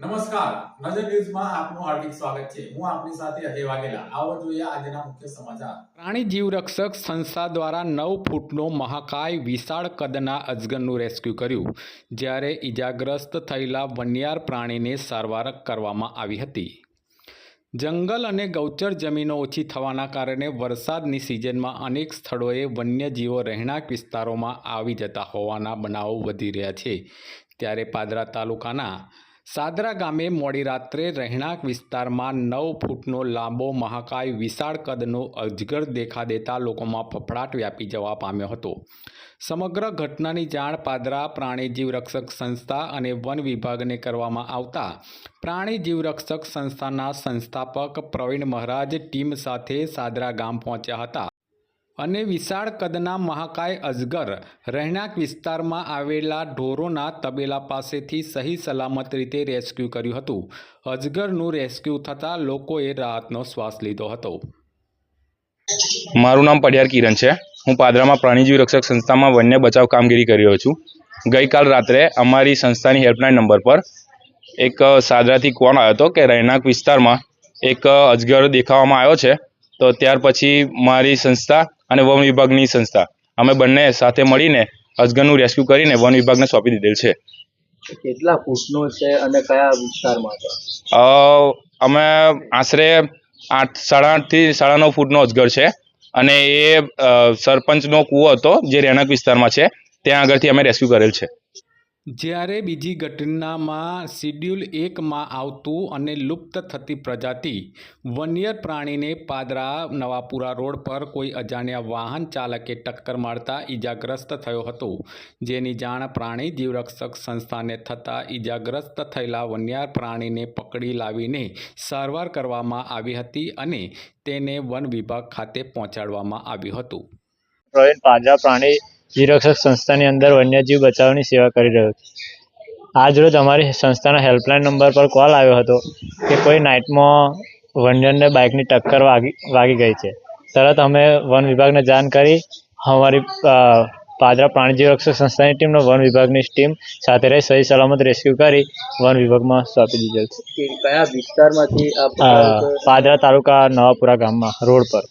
નમસ્કાર. નજર ન્યૂઝમાં આપનું હાર્દિક સ્વાગત છે. હું આપની સાથે અજય વાઘેલા. આવો જોઈએ આજના મુખ્ય સમાચાર. પ્રાણી જીવરક્ષક સંસ્થા દ્વારા નવ ફૂટનો મહાકાય વિશાળ કદના અજગરનું રેસ્ક્યુ કર્યું, જ્યારે ઈજાગ્રસ્ત થયેલા વન્યાર પ્રાણીને સારવાર કરવામાં આવી હતી. જંગલ અને ગૌચર જમીનો ઓછી થવાના કારણે વરસાદની સિઝનમાં અનેક સ્થળોએ વન્યજીવો રહેણાંક વિસ્તારોમાં આવી જતા હોવાના બનાવો વધી રહ્યા છે. ત્યારે પાદરા તાલુકાના સાદરા ગામે મોડી રાત્રે રહેણાંક વિસ્તારમાં નવ ફૂટનો લાંબો મહાકાય વિશાળ કદનો અજગર દેખા દેતા લોકોમાં ફફડાટ વ્યાપી જવા પામ્યો હતો. સમગ્ર ઘટનાની જાણ પાદરા પ્રાણી જીવરક્ષક સંસ્થા અને વન વિભાગને કરવામાં આવતા પ્રાણી જીવરક્ષક સંસ્થાના સંસ્થાપક પ્રવીણ મહારાજ ટીમ સાથે સાદરા ગામ પહોંચ્યા હતા. અને વિશાળ કદના મહાકાય અજગર રહેણાંક વિસ્તારમાં આવેલા ઢોરોના તબેલા પાસેથી સહી સલામત રીતે રેસ્ક્યુ કર્યું હતું. અજગરનું રેસ્ક્યુ થતાં લોકોએ રાહતનો શ્વાસ લીધો હતો. મારું નામ પડિયાર કિરણ છે. હું પાદરામાં પ્રાણીજીવ રક્ષક સંસ્થામાં વન્ય બચાવ કામગીરી કરી રહ્યો છું. ગઈકાલ રાત્રે અમારી સંસ્થાની હેલ્પલાઇન નંબર પર એક સાદરાથી કોણ આવ્યો હતો કે રહેણાંક વિસ્તારમાં એક અજગર દેખાવામાં આવ્યો છે, તો ત્યાર પછી મારી સંસ્થા અને વન વિભાગની સંસ્થા. અમે બંને સાથે મળીને અજગરનું રેસ્ક્યુ કરીને વન વિભાગને સોંપી દીધેલ છે. કેટલા ફૂટનો છે અને કયા વિસ્તારમાં છે? અમે આશરે આઠ સાડા આઠથી સાડા નવ ફૂટનો અજગર છે. અને એ સરપંચનો કૂવો હતો જે રહેણાંક વિસ્તારમાં છે ત્યાં આગળથી અમે રેસ્ક્યુ કરેલ છે. જ્યારે બીજી ઘટનામાં શિડ્યુલ એકમાં આવતું અને લુપ્ત થતી પ્રજાતિ, વન્યર પ્રાણીને પાદરા નવાપુરા રોડ પર કોઈ અજાણ્યા વાહન ચાલકે ટક્કર મારતા ઈજાગ્રસ્ત થયો હતો. જેની જાણ પ્રાણી જીવરક્ષક સંસ્થાને થતાં ઈજાગ્રસ્ત થયેલા વન્યાર પ્રાણીને પકડી લાવીને સારવાર કરવામાં આવી હતી અને તેને વન વિભાગ ખાતે પહોંચાડવામાં આવ્યું હતું. પ્રવીણ પાદરા પ્રાણી જીવરક્ષક સંસ્થાની અંદર વન્યજીવ બચાવની સેવા કરી રહ્યો છું. આજરોજ અમારી સંસ્થાના હેલ્પલાઇન નંબર પર કોલ આવ્યો હતો કે કોઈ નાઇટમાં વન્યને બાઇકની ટક્કર વાગી વાગી ગઈ છે. તરત અમે વન વિભાગને જાણ કરી અમારી પાદરા પ્રાણીજીવ રક્ષક સંસ્થાની ટીમનો વન વિભાગની ટીમ સાથે રહી સહી સલામત રેસ્ક્યુ કરી વન વિભાગમાં સોંપી દીધેલ છે. કયા વિસ્તારમાંથી પાદરા તાલુકા નવાપુરા ગામમાં રોડ પર.